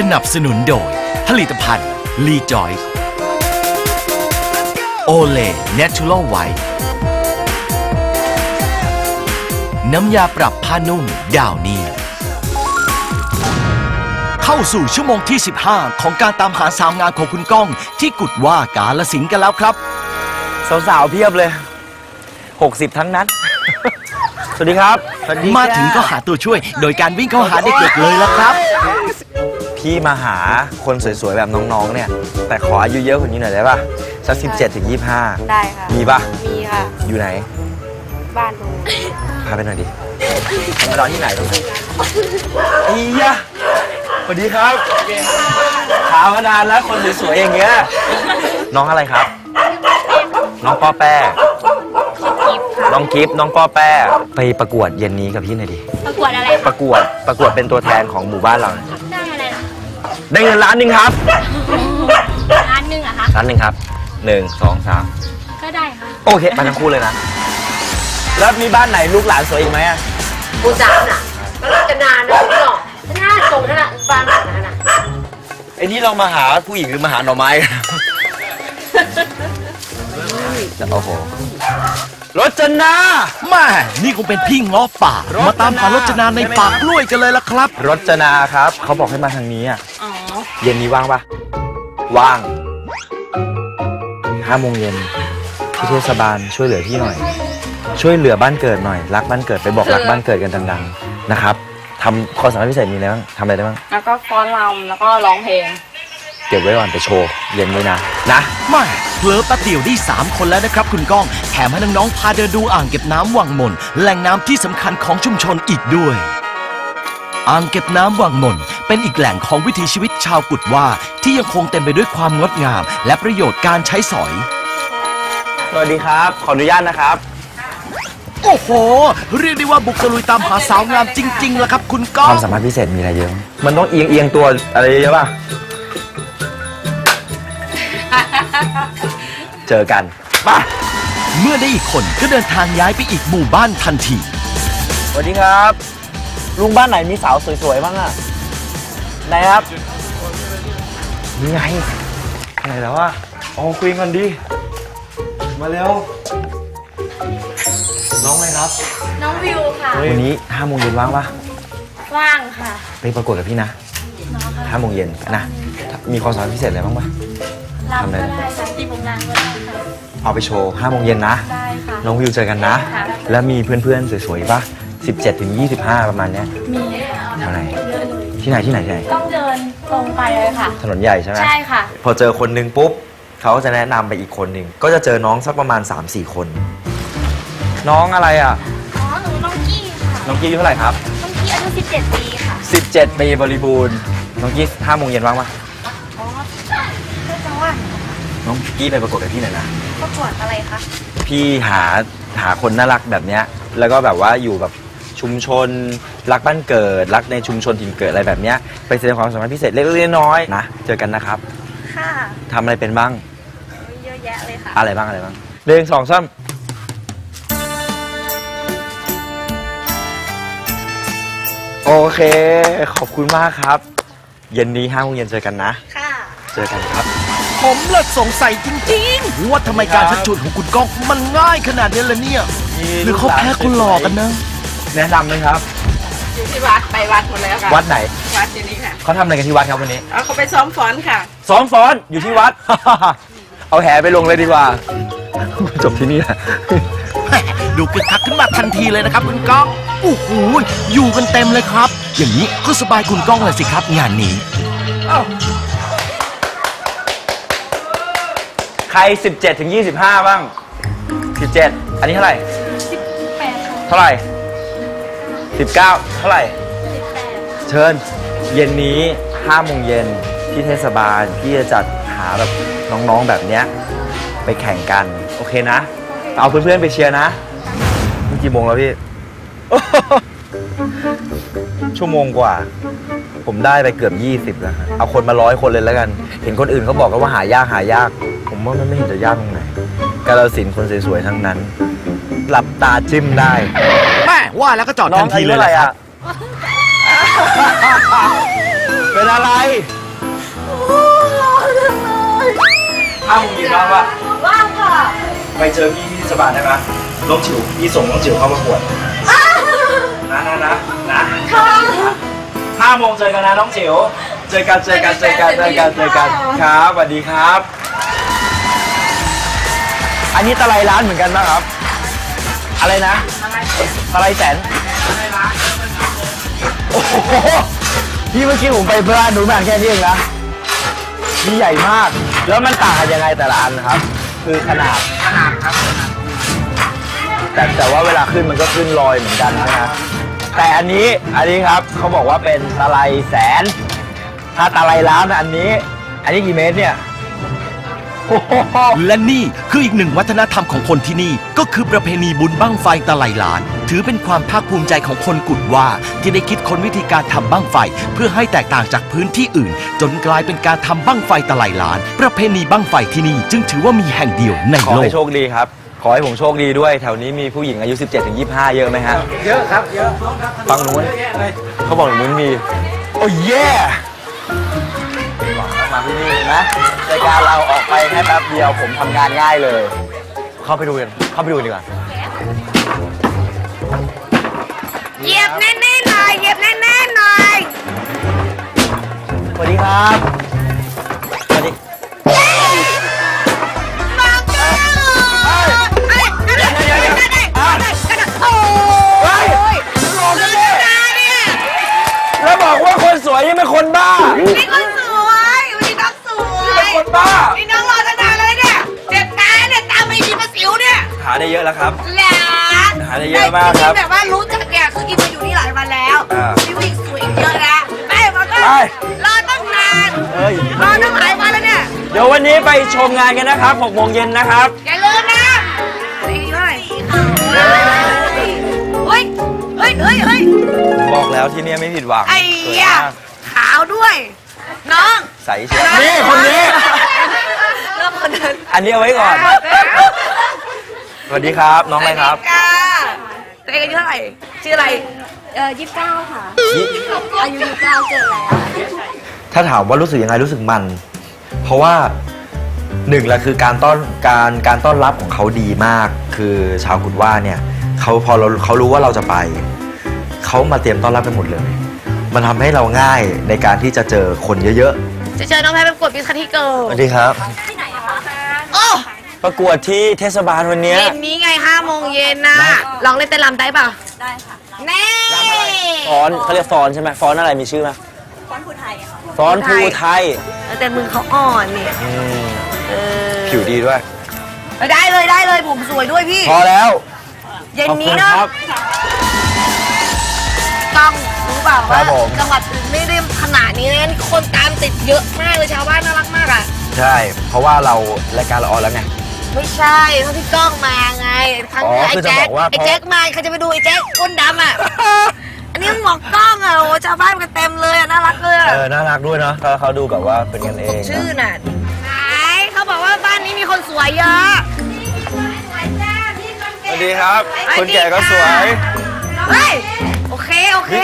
สนับสนุนโดย ผลิตภัณฑ์ลีจอยส์โอเลเนชูรัลไวท์น้ำยาปรับผ้านุ่มดาวนี่เข้าสู่ชั่วโมงที่ 15 ของการตามหาสาวงามของคุณก้อง ที่กุดว่ากาลสินธุ์กันแล้วครับ สาวๆเพียบเลย 60 ทั้งนั้น สวัสดีครับสวัสดีมาถึงก็หาตัวช่วย โดยการวิ่งเข้าหาเด็กๆเลยละครับ พี่มาหาคนสวยๆ แบบน้องๆ เนี่ย แต่ขออายุเยอะกว่านี้หน่อยได้ป่ะ สัก 17ถึง25 ได้ค่ะ มีป่ะ มีค่ะ อยู่ไหน บ้านดูพาไปหน่อยดิมานอนที่ไหนตรงไหนอียะสวัสดีครับถามมานานแล้วคนสวยๆ อย่างเงี้ย น้องอะไรครับ น้องป้อแป้น้องกิฟต์น้องป้อแป้ไปประกวดเย็นนี้กับพี่หน่อยดิ ประกวดอะไร ประกวด ประกวดเป็นตัวแทนของหมู่บ้านเราได้อะไรนะ ได้เงินล้านหนึ่งครับร้านหนึ่งอะคะล้านหนึ่งครับหนึ่งสองสามก็ได้ค่ะโอเคมาทั้งคู่เลยนะแล้วมีบ้านไหนลูกหลานสวยอีกไหมอะกูจ๋าน่ะก็น่าจะนานนะพี่หรอกจะน่าส่งขนาดบ้านขนาดนั้นน่ะไอ้นี่เรามาหาผู้หญิงหรือมาหาหน่อไม้กันโอ้โหรจนาแม่นี่คงเป็นพี่ง้อป่า มาตามหารจนาในป่ากล้วยกันเลยละครับ รจนาครับ เขาบอกให้มาทางนี้อะอ๋อ เย็นนี้ว่างปะว่างห้าโมงเย็นที่เทศบาลช่วยเหลือพี่หน่อย ช่วยเหลือบ้านเกิดหน่อย รักบ้านเกิดไปบอกรักบ้านเกิดกันดังๆนะครับทำความสามารถพิเศษมีอะไรบ้างทำอะไรได้บ้างแล้วก็ฟ้อนรำแล้วก็ร้องเพลงเก็บไว้ก่อนไปโชว์เย็นนี้นะ นะแม่เผลอแป๊บเดียวได้ 3 คนแล้วนะครับ คุณก้อง แถมให้น้องๆพาเดินดูอ่างเก็บน้ำวังมนแหล่งน้ำที่สำคัญของชุมชนอีกด้วย อ่างเก็บน้ำวังมน เป็นอีกแหล่งของวิถีชีวิตชาวกุดว่าที่ยังคงเต็มไปด้วยความงดงาม และประโยชน์การใช้สอย สวัสดีครับ ขออนุญาตนะครับ โอ้โห เรียกได้ว่าบุกตะลุยตามหาสาวงามจริงๆแล้วครับ คุณก้อคงวามสามารถพิเศษมีอะไรเยอะ มันต้องเอียงเอียงตัวอะไรเยอะป่ะ เจอกันไป่ะเมื่อได้อีกคนก็เดินทางย้ายไปอีกหมู่บ้านทันที สวัสดีครับ ลุงบ้านไหนมีสาวสวยๆบ้างอะ ไหนครับนี่ไงไหนแล้วอะอ๋อคุยกันดิมาเร็ว น้องอะไรครับ น้องวิวค่ะ วันนี้ห้าโมงเย็นว่างปะว่างค่ะ ไปประกวดกับพี่นะห้าโมงเย็นนะ มีความสามารถพิเศษอะไรบ้างปะทำอะไรรำก็ได้ค่ะตีวงนางก็ได้ค่ะ เอาไปโชว์ห้าโมงเย็นนะ ได้ค่ะ น้องวิวเจอกันนะค่ะแล้วมีเพื่อนๆสวยๆปะ17ถึง25 ประมาณเนี้ย มีแถวไหนเยอะเลย ที่ไหนที่ไหนที่ไหนต้องเดินตรงไปเลยค่ะ ถนนใหญ่ใช่ไหมใช่ค่ะ พอเจอคนหนึ่งปุ๊บเขาก็จะแนะนำไปอีกคนหนึ่งก็จะเจอน้องสักประมาณ 3-4 คน น้องอะไรอะ อ๋อ หนูน้องกี้ค่ะ น้องกี้อายุเท่าไหร่ครับ น้องกี้อายุ17 ปีค่ะ 17ปีบริบูรณ์น้องกี้ห้าโมงเย็นว่างปะอ๋อก็จะว่างน้องกี้ไปประกวดกับพี่หน่อยนะ ประกวดอะไรคะ พี่หาหาคนน่ารักแบบเนี้ยแล้วก็แบบว่าอยู่แบบชุมชน รักบ้านเกิด รักในชุมชนถิ่นเกิดอะไรแบบเนี้ยไปแสดงความสามารถพิเศษเล็กๆน้อยๆนะเจอกันนะครับค่ะทำอะไรเป็นบ้างเยอะแยะเลยค่ะ อะไรบ้างอะไรบ้างหนึ่งสองสามโอเค ขอบคุณมากครับ เย็นนี้ห้าโมงเย็นเจอกันนะ ค่ะ เจอกันครับ ผมเลิศสงสัยจริงๆ ว่าทำไมการชักชวนของคุณก้องมันง่ายขนาดนี้ล่ะเนี่ย หรือเขาแพ้คนหลอกกันนะ แนะนำไหมครับ อยู่ที่วัดไปวัดหมดแล้วค่ะวัดไหนวัดอยู่นี่ค่ะเขาทำอะไรกันที่วัดครับวันนี้เอาเขาไปซ้อมฟ้อนค่ะ ซ้อมฟ้อนอยู่ที่วัด เอาแหไปลงเลยดีกว่า จบที่นี่แหละ ดูคึกคักขึ้นมาทันทีเลยนะครับคุณก้องโอ้โหอยู่กันเต็มเลยครับ อย่างนี้ก็สบายคุณก้องเลยสิครับ งานนี้ใคร 17ถึง25 บ้าง 17 อันนี้เท่าไหร่18ค่ะ เท่าไหร่ 19 เท่าไหร่ เชิญ เย็นนี้5โมงเย็นที่เทศบาล พี่จะจัดหาแบบน้องๆแบบเนี้ย ไปแข่งกัน โอเคนะ เอาเพื่อนๆไปเชียร์นะนี่กี่โมงแล้วพี่ ชั่วโมงกว่า ผมได้ไปเกือบ 20 แล้วครับเอาคนมาร้อยคนเลยแล้วกัน เห็นคนอื่นเขาบอกกันว่าหายากหายาก ผมว่ามันไม่เห็นจะยากตรงไหนกาลสินธุ์คนสวยๆทั้งนั้น หลับตาจิ้มได้แม่ ว่าแล้วก็จอดทันทีเลยน้องอาละยุครับท่าไหเป็นอะไร อ้าวมึงยินว่างปะว่างค่ะไปเจอพี่ที่เทศบาลได้ไหมน้องจิ๋วพี่ส่งน้องจิ๋วเข้าประกวดนะนะนะนะห้าโมงเจอกันนะน้องจิ๋วเจอกันเจอกันเจอกันเจอกันเจอกันครับสวัสดีครับ อันนี้ตะไลร้านเหมือนกันป่ะครับ อะไรนะ ตะไลแสนโอ้โหพี่เมื่อกี้ผมไปบ้านหนูแม่แค่นี้เองนะนี่ใหญ่มาก แล้วมันต่างกันยังไงแต่ละอันนะครับ คือขนาดขนาดครับแต่แต่ว่าเวลาขึ้นมันก็ขึ้นลอยเหมือนกันนะฮะแต่อันนี้อันนี้ครับเขาบอกว่าเป็นตะไลแสน ถ้าตะไลล้านอันนี้ อันนี้กี่เมตรเนี่ย และนี่คืออีกหนึ่งวัฒนธรรมของคนที่นี่ ก็คือประเพณีบุญบั้งไฟตะไลล้าน ถือเป็นความภาคภูมิใจของคนกุดว่า ที่ได้คิดค้นวิธีการทำบั้งไฟ เพื่อให้แตกต่างจากพื้นที่อื่น จนกลายเป็นการทำบั้งไฟตะไลล้าน ประเพณีบั้งไฟที่นี่จึงถือว่ามีแห่งเดียวในขอโลให้กโชคดีครับ ขอให้ผมโชคดีด้วย แถวนี้มีผู้หญิงอายุ 17ถึง25 เยอะไหมฮะ เยอะครับ เยอะฝั่งนู้นเขาบอกตรงนู้นมี โอ้ยแย่หวังว่า มาที่นี่นะรายการเราออกไปแค่แป๊บเดียวผมทำงานง่ายเลย เข้าไปดูกันเข้าไปดูดีกว่าเหยียบแน่ๆหน่อยเหยียบแน่ๆหน่อยสวัสดีครับสวัสดีมาเก้าอะไรอะไรอะไรอะไรอะไรโอ้ยเลิศนะเนี่ยแล้วบอกว่าคนสวยยังเป็นคนบ้านี่คนสวยวันนี้น้องส วยคนบ้า นี่น้องรอตั้งนานเลยเนี่ยเจ็บตาเนี่ยตาไม่ดีมาสิวเนี่ยหาได้เยอะแล้วครับแหละหาได้เยอะมากครับแต่แบบว่ารู้จักเนี่ยคือกินมาอยู่นี่หลายวันแล้วอ่าพี่ผู้หญิงสวยเยอะนะแม่มาก็ไปรอตั้งนานเอ้ยรอตั้งหลายวันแล้วเนี่ย เดี๋ยววันนี้ไปชมงานกันนะครับ6โมงเย็นนะครับ อย่าลืมนะสี่เท่าไหร่เฮ้ยเฮ้ยเฮ้ยเฮ้ยบอกแล้วที่เนี่ยไม่ผิดหวังไอ้สวยเหี้ยมากขาวด้วย น้อง ใสเชียวนี่คนนี้เริ่ม คนนั้นอันนี้เอาไว้ก่อน สวัสดีครับ น้องอะไรครับตัวเองอายุเท่าไหร่ชื่ออะไร เออยี่สิบเก้าค่ะอายุยี่สิบเก้าเกิดแล้วถ้าถามว่ารู้สึกยังไงรู้สึกมัน เพราะว่าหนึ่งแหละคือการต้อนการการต้อนรับของเขาดีมาก คือชาวกุดว่าเนี่ยเขาพอเราเขารู้ว่าเราจะไป เขามาเตรียมต้อนรับไปหมดเลย มันทำให้เราง่ายในการที่จะเจอคนเยอะจะเชิญน้องแพทไปประกวดมิสคัทที่เกิๆลสวัสดีครับ โอ้ประกวดที่เทศบาลวันเนี้ย เย็นนี้ไงห้าโมงเย็นน่ะได้ ลองเล่นเต้นรำได้ป่ะได้ค่ะแน่ฟอนต์เขาเรียกฟอนต์ใช่ไหมฟอนต์อะไรมีชื่อไหมฟ้อนภูไทยค่ะฟอนต์ภูไทยแต่มือเขาอ่อนเนี่ยอืมเออผิวดีด้วยได้เลยได้เลยผมสวยด้วยพี่ พอแล้ว เย็นขอบนี้คุณเนาะครับ ต้องรู้เปล่าครัว่าบผม จังหวัดอื่นไม่ได้ขนาดนี้เลยนี่คนตามติดเยอะมากเลยชาวบ้านน่ารักมากอะ ใช่ เพราะว่าเรารายการเราออนแล้วไง ไม่ใช่เพราะพี่ก้องมาไงครั้งอ๋อไอ้คือจะแจ๊บอกว่าไอ้แจ๊คมาใครจะไปดูไอ้แจ๊คก้นดำอะ อันนี้หมอกกล้องอะโอ้ชาวบ้านกันเต็มเลยอะน่ารักเลยอะเออน่ารักด้วยเนาะเขาเขาดูแบบว่าเป็นกันเองชื่อน่ะไหนเขาบอกว่าบ้านนี้มีคนสวยเยอะ สวัสดีครับ คนแก่ก็สวย เฮ้ย โอเค โอเค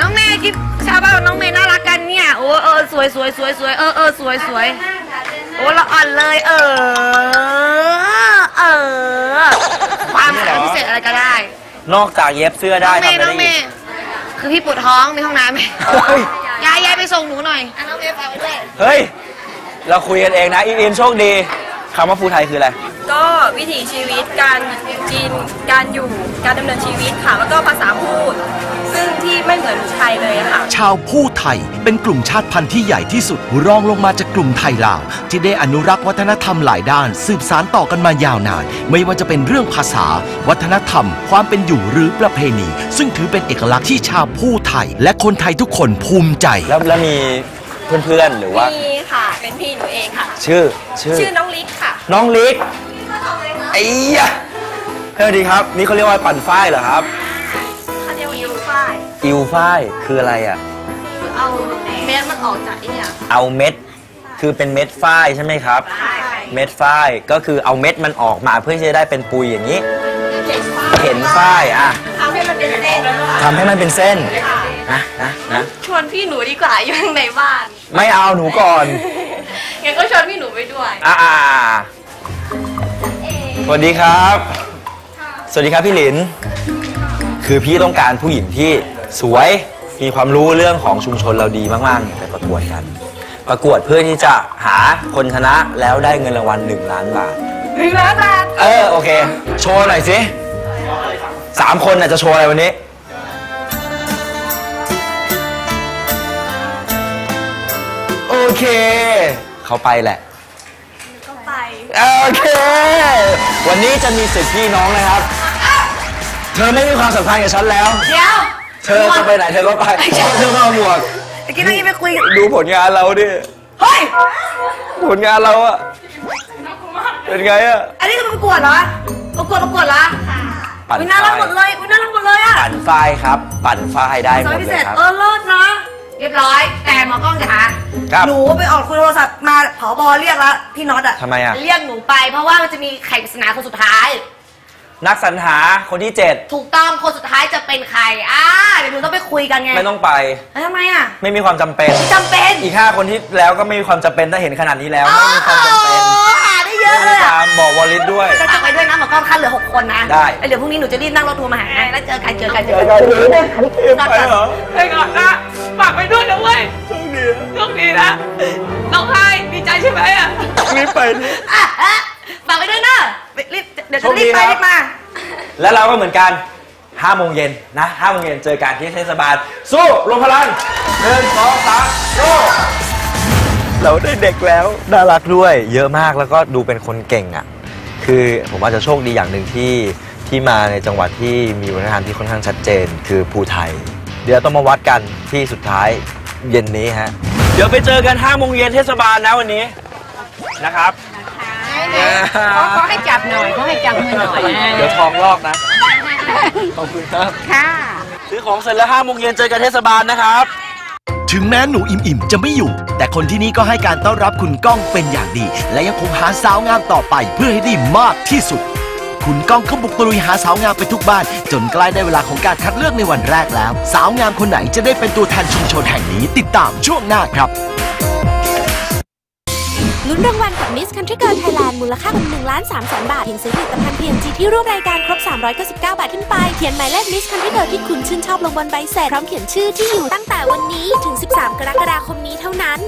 น้องเมย์คิดชาวบ้านน้องเมย์น่ารักกัน เนี่ยโอ้เออสวยสวยสวยสวยเออเออสวยสวยโอ้ละอ่อนเลย เออ เออความสามารถพิเศษอะไรก็ได้ นอกจากเย็บเสื้อได้น้องเมทำย์อะไรน้องได้เมอีกย์คือพี่ปวดท้องมีห้องน้ำไหมเฮ้ยยายยายไปส่งหนูหน่อยอะน้องเมย์ฝากไว้ด้วย เฮ้ย เราคุยกันเองนะอินอินโชคดีคำว่าภูไทยคืออะไร ก็วิถีชีวิตการกินการอยู่การดำเนินชีวิตค่ะ แล้วก็ภาษาพูด ซึ่งที่ไม่เหมือนไทยเลยอะค่ะ ชาวผู้ไทยเป็นกลุ่มชาติพันธุ์ที่ใหญ่ที่สุดรองลงมาจากกลุ่มไทยลาวที่ได้อนุรักษ์วัฒนธรรมหลายด้าน สืบสานต่อกันมายาวนาน ไม่ว่าจะเป็นเรื่องภาษา วัฒนธรรม ความเป็นอยู่หรือประเพณี ซึ่งถือเป็นเอกลักษณ์ที่ชาวผู้ไทย และคนไทยทุกคนภูมิใจ แล้วแล้วมีเพื่อนๆหรือว่า มีค่ะ เป็นพี่หนูเองค่ะ ชื่อชื่อชื่อน้องลิศค่ะ น้องลิกไอ้ยะสวัสดีครับ นี่เขาเรียกว่าปั่นฝ้ายเหรอครับ อิวฝ้ายคืออะไรอะ คือเอาเม็ดมันออกจากไอ้เนี่ย เอาเม็ด คือเป็นเม็ดฝ้ายใช่ไหมครับ เม็ดฝ้ายก็คือเอาเม็ดมันออกมาเพื่อที่จะได้เป็นปุยอย่างนี้เข็นฝ้ายเห็นฝ้ายอะทำให้มันเป็นเส้นทำให้มันเป็นเส้นนะนะนะชวนพี่หนูดีกว่าอยู่ข้างในบ้าน ไม่เอาหนูก่อนงั้นก็ชวนพี่หนูไปด้วยอ่าอ่าสวัสดีครับ สวัสดีครับพี่หลิน คือพี่ต้องการผู้หญิงที่ สวยมีความรู้เรื่องของชุมชนเราดีมากๆเนี่ยไปประกวดกัน ประกวดเพื่อที่จะหาคนชนะแล้วได้เงินรางวัลหนึ่งล้านบาท หนึ่งล้านบาทเออโอเค โชว์หน่อยสิสามคนน่ะจะโชว์อะไรวันนี้ โอเค เขาไปแหละ ก็ไป โอเค วันนี้จะมีสิทธิพี่น้องนะครับ เธอไม่มีความสัมพันธ์กับฉันแล้ว เดี๋ยวเธอจะไปไหนเธอก็ไปเธอก็เอาหมวกตะกี้นั่งยังไปคุยกันดูผลงานเราดิ เฮ้ย ผลงานเราอะเป็นไงอะอันนี้คือประกวดเหรอ ประกวดประกวดเหรอปั่นอุ๊ยน่ารักหมดเลยอุ๊ยน่ารักหมดเลยอะปั่นฝ้ายครับ ปั่นฝ้ายได้หสมมัยดพิเลเศยษครับเออเลิศนะเรียบร้อย แต่หมอกล้องจ๋าครับหนูไปออกคุยโทรศัพท์มาผอบอเรียกแล้วพี่น็อตอะทำไมอะเรียกหนูไป เพราะว่ามันจะมีแข่งปริศนาคนสุดท้าย นักสรรหาคนที่เจ็ดถูกต้องคนสุดท้ายจะเป็นใครอ่า เดี๋ยวหนูต้องไปคุยกันไงไม่ต้องไปแล้วทำไมอะไม่มีความจำเป็น จำเป็นอีกห้าคนที่แล้วก็ไม่มีความจำเป็นถ้าเห็นขนาดนี้แล้วไม่มีความจำเป็นอ๋อหาได้เยอะเลยตาอะมบอกวอลลิสด้วยจะจำไปด้วยนะหมอกล้องคัดเหลือหกคนนะได้แล้วเดี๋ยวพรุ่งนี้หนูจะรีบนั่งรถทัวร์มาหาแล้วเจอกันเจอกันเจอกันไปเหรอไปก่อนนะฝากไปด้วยนะเว้ยโชคดีโชคดีนะน้องไห้ดีใจใช่ไหมอะรีบไปดิอะอะฝากไปด้วยนะรีบเดี๋ยวจะรีบไปโชคดีครับรีบมา แล้วเราก็เหมือนกัน 5โมงเย็นนะ5โมงเย็นเจอกันที่เทศบาล สู้รวมพลังหนึ่งสองสามสู้เราได้เด็กแล้วน่ารักด้วย เยอะมากแล้วก็ดูเป็นคนเก่งอะ คือผมอาจจะโชคดีอย่างหนึ่งที่ที่มาในจังหวัดที่มีวัฒนธรรมที่ค่อนข้างชัดเจน คือภูไทย เดี๋ยวต้องมาวัดกันที่สุดท้ายเย็นนี้ฮะ เดี๋ยวไปเจอกัน5โมงเย็นเทศบาลนะวันนี้นะครับเขาเขาให้จับหน่อยเขาให้จับมือหน่อย เดี๋ยวทองลอกนะ ขอบคุณครับ ค่ะ ซื้อของเสร็จแล้ว5โมงเย็นเจอกันเทศบาลนะครับ ถึงแม้หนูอิ่มอิ่มจะไม่อยู่ แต่คนที่นี่ก็ให้การต้อนรับคุณก้องเป็นอย่างดี และยังคงหาสาวงามต่อไปเพื่อให้ได้มากที่สุด คุณก้องเขาบุกตะลุยหาสาวงามไปทุกบ้าน จนใกล้ได้เวลาของการคัดเลือกในวันแรกแล้ว สาวงามคนไหนจะได้เป็นตัวแทนชุมชนแห่งนี้ติดตามช่วงหน้าครับ ลุ้นรางวัลกับ Miss Country Girl Thailand มูลค่ากว่า1ล้าน3แสนบาทเพียงซื้อผลิตภัณฑ์ PNG ที่ร่วมรายการครบ 399 บาทขึ้นไป เขียนหมายเลข Miss Country Girl ที่คุณชื่นชอบลงบนใบเสร็จพร้อมเขียนชื่อที่อยู่ตั้งแต่วันนี้ถึง 13 กรกฎาคมนี้เท่านั้น